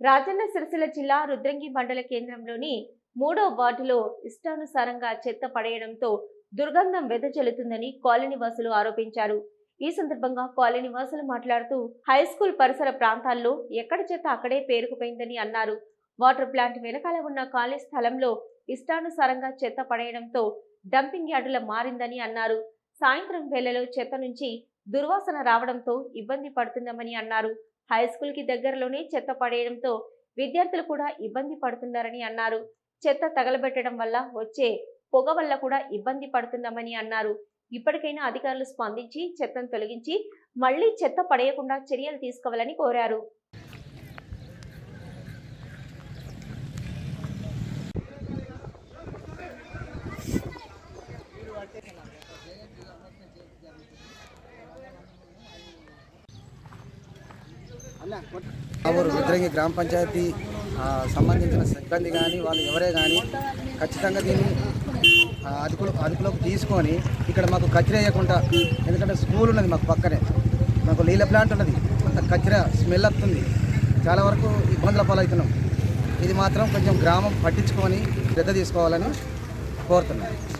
రాజన్న సిరిసిల్ల జిల్లా రుద్రంగి మండల కేంద్రంలోని మూడో వార్డులో ఇష్టానుసారంగా చెత్త పడేయడంతో దుర్గంధం వెదజల్లుతుందని కాలనీ వాసులు ఆరోపించారు. ఈ సందర్భంగా కాలనీ వాసులు మాట్లాడుతూ హై స్కూల్ పరిసర ప్రాంతాల్లో ఎక్కడ చెత్త అక్కడే పేరుకుపోయిందని అన్నారు. వాటర్ ప్లాంట్ వెనకాల ఉన్న ఖాళీ స్థలంలో ఇష్టానుసారంగా చెత్త పడేయడంతో డంపింగ్ యార్డుల మారిందని అన్నారు. సాయంత్రం వేళలో చెత్త నుంచి దుర్వాసన రావడంతో ఇబ్బంది పడుతుందమని అన్నారు. హై స్కూల్కి దగ్గరలోనే చెత్త పడేయడంతో విద్యార్థులు కూడా ఇబ్బంది పడుతున్నారని అన్నారు. చెత్త తగలబెట్టడం వల్ల వచ్చే పొగ వల్ల కూడా ఇబ్బంది పడుతున్నామని అన్నారు. ఇప్పటికైనా అధికారులు స్పందించి చెత్తను తొలగించి మళ్ళీ చెత్త పడేయకుండా చర్యలు తీసుకోవాలని కోరారు. ఊరు రుద్రంగి గ్రామ పంచాయతీ సంబంధించిన సిబ్బంది కానీ వాళ్ళు ఎవరే కానీ ఖచ్చితంగా దీన్ని అదుపులో అదుపులోకి తీసుకొని ఇక్కడ మాకు కచ్చర వేయకుండా ఎందుకంటే స్కూల్ ఉన్నది మాకు పక్కనే మాకు నీళ్ళ ప్లాంట్ ఉన్నది అంత కచ్చిర స్మెల్ వస్తుంది. చాలా వరకు ఇబ్బందుల పాలవుతున్నాం. ఇది మాత్రం కొంచెం గ్రామం పట్టించుకొని శ్రద్ధ తీసుకోవాలని కోరుతున్నాను